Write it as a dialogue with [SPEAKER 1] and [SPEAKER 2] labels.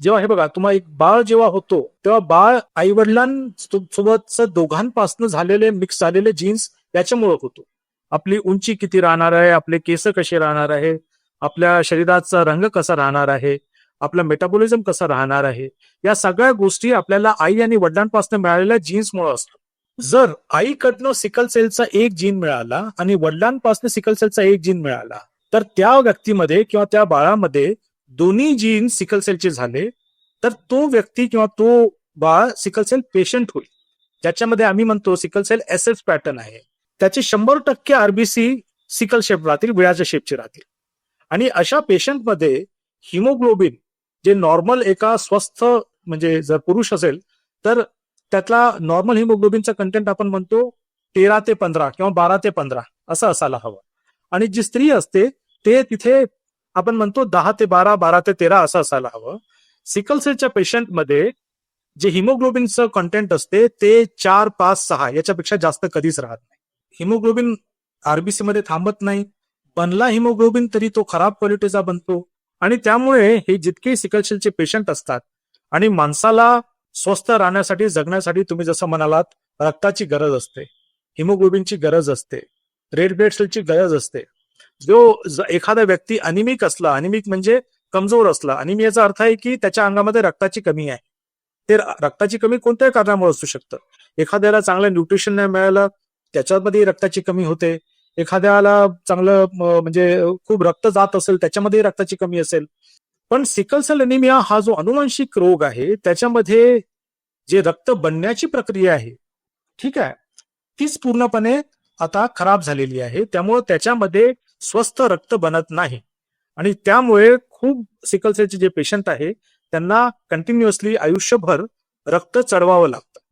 [SPEAKER 1] जेव्हा हे बघा तुम्हाला एक बाळ जेव्हा होतो तेव्हा बाळ आई वडिलांसोबतच दोघांपासून झालेले मिक्स झालेले जीन्स याच्यामुळे होतो. आपली उंची किती राहणार आहे आपले केस कसे राहणार आहे आपल्या शरीराचा रंग कसा राहणार आहे आपला मेटाबॉलिझम कसा राहणार आहे या सगळ्या गोष्टी आपल्याला आई आणि वडिलांपासून मिळालेल्या जीन्समुळे असतो जर आईकडनं सिकल सेलचा एक जीन मिळाला आणि वडिलांपासून सिकल सेलचा एक जीन मिळाला तर त्या व्यक्तीमध्ये किंवा त्या बाळामध्ये दोन्ही जीन सिकलसेलचे झाले तर तो व्यक्ती किंवा तो बाळ सिकल सेल पेशंट होईल. ज्याच्यामध्ये आम्ही म्हणतो sickle cell S F pattern आहे. त्याचे शंभर टक्के आरबीसी सिकल शेप राहतील विळाच्या शेपचे राहतील. आणि अशा पेशंटमध्ये हिमोग्लोबिन जे नॉर्मल एका स्वस्थ म्हणजे जर पुरुष असेल तर त्यातला नॉर्मल हिमोग्लोबिनचा कंटेंट आपण म्हणतो तेरा ते पंधरा किंवा बारा ते पंधरा असं असायला हवं. आणि जी स्त्री असते ते तिथे आपण म्हणतो दहा ते बारा बारा ते तेरा असं असायला हवं. सिकल सेलच्या पेशंटमध्ये जे हिमोग्लोबिनचं कंटेंट असते ते चार पाच सहा याच्यापेक्षा जास्त कधीच राहत नाही. हिमोग्लोबिन आरबीसी मध्ये थांबत नाही. बनला हिमोग्लोबिन तरी तो खराब क्वालिटीचा बनतो. आणि त्यामुळे हे जितके सिकलसेलचे पेशंट असतात आणि माणसाला स्वस्थ राहण्यासाठी जगण्यासाठी तुम्ही जसं म्हणालात रक्ताची गरज असते हिमोग्लोबिनची गरज असते रेड ब्लड सेलची गरज असते. जो एखादा व्यक्ती अनिमिक असला अनिमिक म्हणजे कमजोर असला अनिमियाचा अर्थ आहे की त्याच्या अंगामध्ये रक्ताची कमी आहे. ते रक्ताची कमी कोणत्याही कारणामुळे असू शकतं. एखाद्याला चांगलं न्यूट्रिशन नाही मिळालं त्याच्यामध्ये रक्ताची कमी होते. एखाद्याला चांगलं म्हणजे खूप रक्त जात असेल त्याच्यामध्ये रक्ताची कमी असेल. पण सिकलसेल अनिमिया हा जो अनुवांशिक रोग आहे त्याच्यामध्ये जे रक्त बनण्याची प्रक्रिया आहे ठीक आहे तीच पूर्णपणे आता खराब झालेली आहे. त्यामुळे त्याच्यामध्ये स्वस्थ रक्त बनत नाही. आणि त्यामुळे खूप सिकलसेलचे जे पेशंट आहे त्यांना कंटिन्युअसली आयुष्यभर रक्त चढवावं लागतं.